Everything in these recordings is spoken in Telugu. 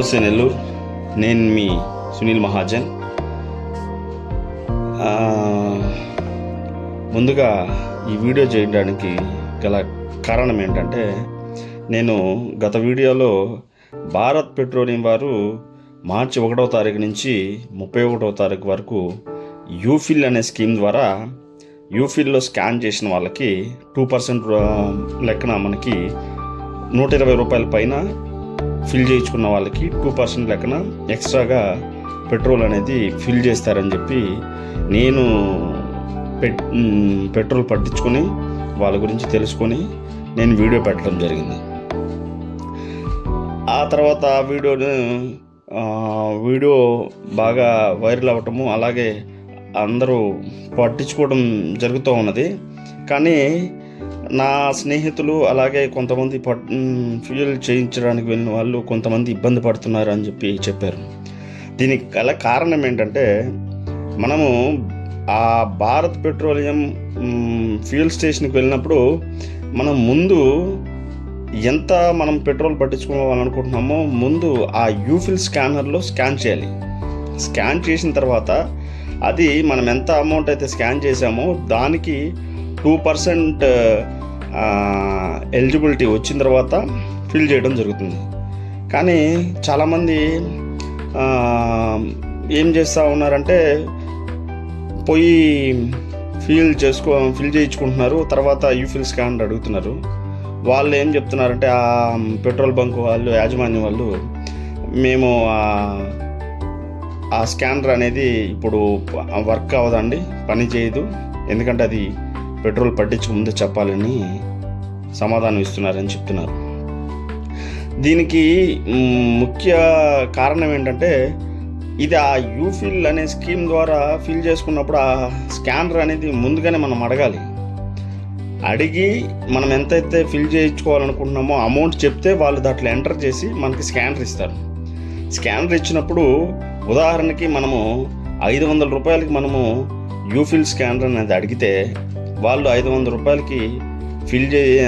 నమస్తే నెల్లూరు నేను మీ సునీల్ మహాజన్. ముందుగా ఈ వీడియో చేయడానికి గల కారణం ఏంటంటే నేను గత వీడియోలో భారత్ పెట్రోలియం వారు మార్చి ఒకటవ తారీఖు నుంచి ముప్పై ఒకటవ తారీఖు వరకు యూఫిల్ అనే స్కీమ్ ద్వారా యూఫిల్లో స్కాన్ చేసిన వాళ్ళకి టూ పర్సెంట్ లెక్కన మనకి నూట ఇరవై రూపాయల పైన ఫిల్ చేయించుకున్న వాళ్ళకి టూ పర్సెంట్ లెక్కన ఎక్స్ట్రాగా పెట్రోల్ అనేది ఫిల్ చేస్తారని చెప్పి నేను పెట్ పెట్రోల్ పట్టించుకొని వాళ్ళ గురించి తెలుసుకొని నేను వీడియో పెట్టడం జరిగింది. ఆ తర్వాత ఆ వీడియోను వీడియో బాగా వైరల్ అవ్వటము అలాగే అందరూ పట్టించుకోవడం జరుగుతూ ఉన్నది. కానీ నా స్నేహితులు అలాగే కొంతమంది పట్ ఫ్యూయల్ చేయించడానికి వెళ్ళిన వాళ్ళు కొంతమంది ఇబ్బంది పడుతున్నారు అని చెప్పి చెప్పారు. దీనికి గల కారణం ఏంటంటే మనము ఆ భారత్ పెట్రోలియం ఫ్యూయల్ స్టేషన్కి వెళ్ళినప్పుడు మనం ముందు ఎంత మనం పెట్రోల్ పట్టించుకోవాలనుకుంటున్నామో ముందు ఆ యూఫిల్ స్కానర్లో స్కాన్ చేయాలి. స్కాన్ చేసిన తర్వాత అది మనం ఎంత అమౌంట్ అయితే స్కాన్ చేసామో దానికి టూ పర్సెంట్ ఎలిజిబిలిటీ వచ్చిన తర్వాత ఫిల్ చేయడం జరుగుతుంది. కానీ చాలామంది ఏం చేస్తూ ఉన్నారంటే పోయి ఫిల్ చేసుకో ఫిల్ చేయించుకుంటున్నారు తర్వాత యూఫిల్ స్కాన్ అడుగుతున్నారు. వాళ్ళు ఏం చెప్తున్నారంటే ఆ పెట్రోల్ బంక్ వాళ్ళు యాజమాన్యం వాళ్ళు మేము ఆ స్కానర్ అనేది ఇప్పుడు వర్క్ అవ్వదండి పని చేయదు. ఎందుకంటే అది పెట్రోల్ పట్టించక ముందే చెప్పాలని సమాధానం ఇస్తున్నారని చెప్తున్నారు. దీనికి ముఖ్య కారణం ఏంటంటే ఇది ఆ యూఫిల్ అనే స్కీమ్ ద్వారా ఫిల్ చేసుకున్నప్పుడు ఆ స్కానర్ అనేది ముందుగానే మనం అడగాలి. అడిగి మనం ఎంతైతే ఫిల్ చేయించుకోవాలనుకుంటున్నామో అమౌంట్ చెప్తే వాళ్ళు దాంట్లో ఎంటర్ చేసి మనకి స్కానర్ ఇస్తారు. స్కానర్ ఇచ్చినప్పుడు ఉదాహరణకి మనము ఐదు వందల రూపాయలకి మనము యూఫిల్ స్కానర్ అనేది అడిగితే వాళ్ళు ఐదు వందల రూపాయలకి ఫిల్ చే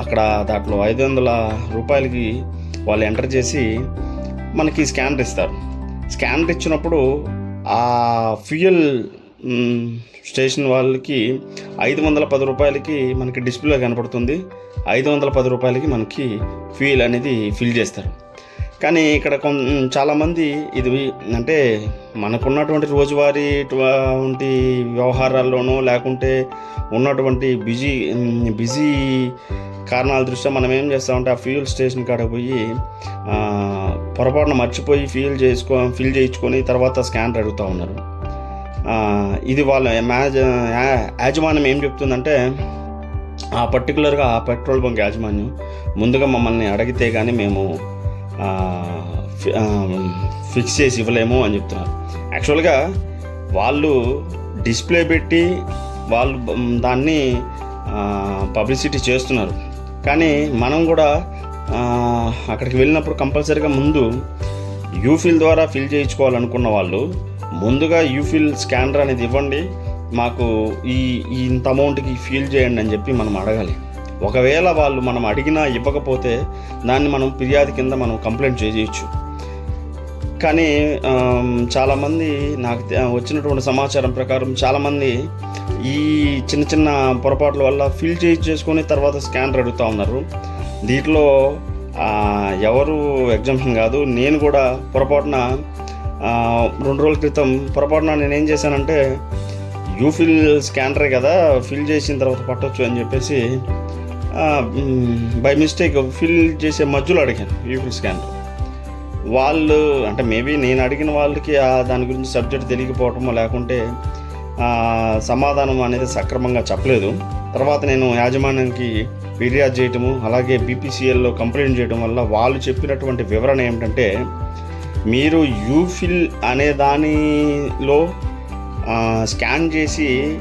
అక్కడ దాంట్లో ఐదు వందల రూపాయలకి వాళ్ళు ఎంటర్ చేసి మనకి స్కానర్ ఇస్తారు. స్కానర్ ఇచ్చినప్పుడు ఆ ఫ్యూయల్ స్టేషన్ వాళ్ళకి ఐదు వందల పది రూపాయలకి మనకి డిస్ప్లే కనపడుతుంది. ఐదు వందల పది రూపాయలకి మనకి ఫ్యూయల్ అనేది ఫిల్ చేస్తారు. కానీ ఇక్కడ కొన్ చాలామంది ఇది అంటే మనకున్నటువంటి రోజువారీ వంటి వ్యవహారాల్లోనో లేకుంటే ఉన్నటువంటి బిజీ బిజీ కారణాల దృష్ట్యా మనం ఏం చేస్తామంటే ఆ ఫ్యూయల్ స్టేషన్ కాడ పోయి పొరపాటున మర్చిపోయి ఫీల్ చేసుకో ఫిల్ చేయించుకొని తర్వాత స్కానర్ అడుగుతూ ఉన్నారు. ఇది వాళ్ళ యాజ యాజమాన్యం ఏం చెప్తుందంటే ఆ పర్టికులర్గా ఆ పెట్రోల్ బంక్ యాజమాన్యం ముందుగా మమ్మల్ని అడిగితే కానీ మేము ఫిక్స్ చేసి ఇవ్వలేము అని చెప్తున్నారు. యాక్చువల్గా వాళ్ళు డిస్ప్లే పెట్టి వాళ్ళు దాన్ని పబ్లిసిటీ చేస్తున్నారు. కానీ మనం కూడా అక్కడికి వెళ్ళినప్పుడు కంపల్సరీగా ముందు యూఫిల్ ద్వారా ఫిల్ చేయించుకోవాలనుకున్న వాళ్ళు ముందుగా యూఫిల్ స్కానర్ అనేది ఇవ్వండి మాకు ఈ ఈ ఇంత అమౌంట్కి ఫిల్ చేయండి అని చెప్పి మనం అడగాలి. ఒకవేళ వాళ్ళు మనం అడిగినా ఇవ్వకపోతే దాన్ని మనం ఫిర్యాదు కింద మనం కంప్లైంట్ చేయవచ్చు కానీ చాలామంది నాకు వచ్చినటువంటి సమాచారం ప్రకారం చాలామంది ఈ చిన్న చిన్న పొరపాట్ల వల్ల ఫిల్ చేసుకొని తర్వాత స్కానర్ అడుగుతూ ఉన్నారు. దీంట్లో ఎవరు ఎగ్జామ్షన్ కాదు నేను కూడా పొరపాటున రెండు రోజుల క్రితం పొరపాటున నేను ఏం చేశానంటే యూఫిల్ స్కానరే కదా ఫిల్ చేసిన తర్వాత పట్టొచ్చు అని చెప్పేసి బై మిస్టేక్ ఫిల్ చేసే మధ్యలో అడిగాను యూఫిల్ స్కాన్ వాళ్ళు అంటే మేబీ నేను అడిగిన వాళ్ళకి ఆ దాని గురించి సబ్జెక్ట్ తెలియకపోవటమో లేకుంటే సమాధానం అనేది సక్రమంగా చెప్పలేదు. తర్వాత నేను యాజమాన్యానికి ఫిర్యాదు చేయటము అలాగే బీపీసీఎల్లో కంప్లైంట్ చేయడం వల్ల వాళ్ళు చెప్పినటువంటి వివరణ ఏమిటంటే మీరు యూఫిల్ అనే దానిలో స్కాన్ చేసి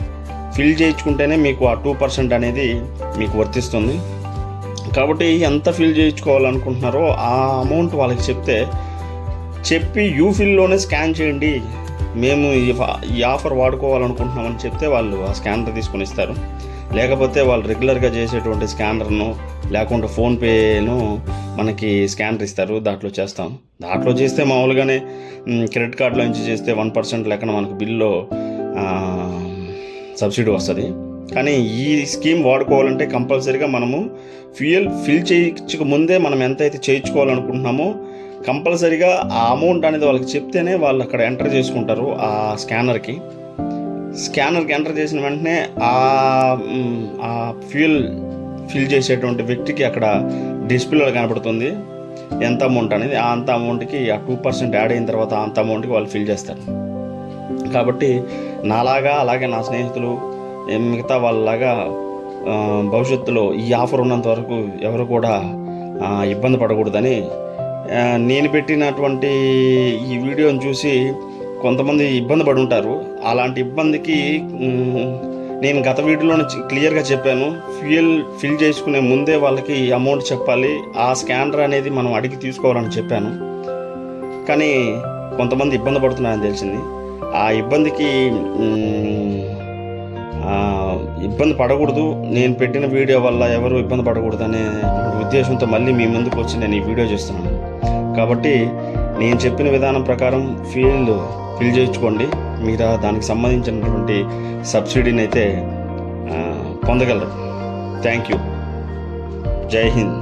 ఫిల్ చేయించుకుంటేనే మీకు ఆ టూ పర్సెంట్ అనేది మీకు వర్తిస్తుంది. కాబట్టి ఎంత ఫిల్ చేయించుకోవాలనుకుంటున్నారో ఆ అమౌంట్ వాళ్ళకి చెప్తే చెప్పి యూ ఫిల్లోనే స్కాన్ చేయండి. మేము ఈ ఆఫర్ వాడుకోవాలనుకుంటున్నామని చెప్తే వాళ్ళు ఆ స్కానర్ తీసుకొని ఇస్తారు. లేకపోతే వాళ్ళు రెగ్యులర్గా చేసేటువంటి స్కానర్ను లేకుంటే ఫోన్పేను మనకి స్కానర్ ఇస్తారు. దాంట్లో చేస్తాం. దాంట్లో చేస్తే మామూలుగానే క్రెడిట్ కార్డులో నుంచి చేస్తే వన్ పర్సెంట్ లెక్కన మనకు బిల్లో సబ్సిడీ వస్తుంది. కానీ ఈ స్కీమ్ వాడుకోవాలంటే కంపల్సరీగా మనము ఫ్యూయల్ ఫిల్ చేయించక ముందే మనం ఎంత అయితే చేయించుకోవాలనుకుంటున్నామో కంపల్సరీగా ఆ అమౌంట్ అనేది వాళ్ళకి చెప్తేనే వాళ్ళు అక్కడ ఎంటర్ చేసుకుంటారు ఆ స్కానర్కి. స్కానర్కి ఎంటర్ చేసిన వెంటనే ఆ ఫ్యూయల్ ఫిల్ చేసేటువంటి వ్యక్తికి అక్కడ డిస్ప్లేలో కనపడుతుంది ఎంత అమౌంట్ అనేది. ఆ అంత అమౌంట్కి ఆ టూ పర్సెంట్ యాడ్ అయిన తర్వాత అంత అమౌంట్కి వాళ్ళు ఫిల్ చేస్తారు. కాబట్టి నాలాగా అలాగే నా స్నేహితులు మిగతా వాళ్ళలాగా భవిష్యత్తులో ఈ ఆఫర్ ఉన్నంత వరకు ఎవరు కూడా ఇబ్బంది పడకూడదని నేను పెట్టినటువంటి ఈ వీడియోని చూసి కొంతమంది ఇబ్బంది పడి ఉంటారు అలాంటి ఇబ్బందికి నేను గత వీడియోలో క్లియర్గా చెప్పాను. ఫ్యూయల్ ఫిల్ చేసుకునే ముందే వాళ్ళకి అమౌంట్ చెప్పాలి. ఆ స్కానర్ అనేది మనం అడిగి తీసుకోవాలని చెప్పాను. కానీ కొంతమంది ఇబ్బంది పడుతున్నారని తెలిసింది. ఆ ఇబ్బందికి ఇబ్బంది పడకూడదు. నేను పెట్టిన వీడియో వల్ల ఎవరు ఇబ్బంది పడకూడదు అనే ఉద్దేశంతో మళ్ళీ మీ ముందుకు వచ్చి నేను ఈ వీడియో చేస్తున్నాను. కాబట్టి నేను చెప్పిన విధానం ప్రకారం ఫీల్డ్ ఫిల్ చేయించుకోండి. మీరు దానికి సంబంధించినటువంటి సబ్సిడీని అయితే పొందగలరు. Thank you. జై హింద్.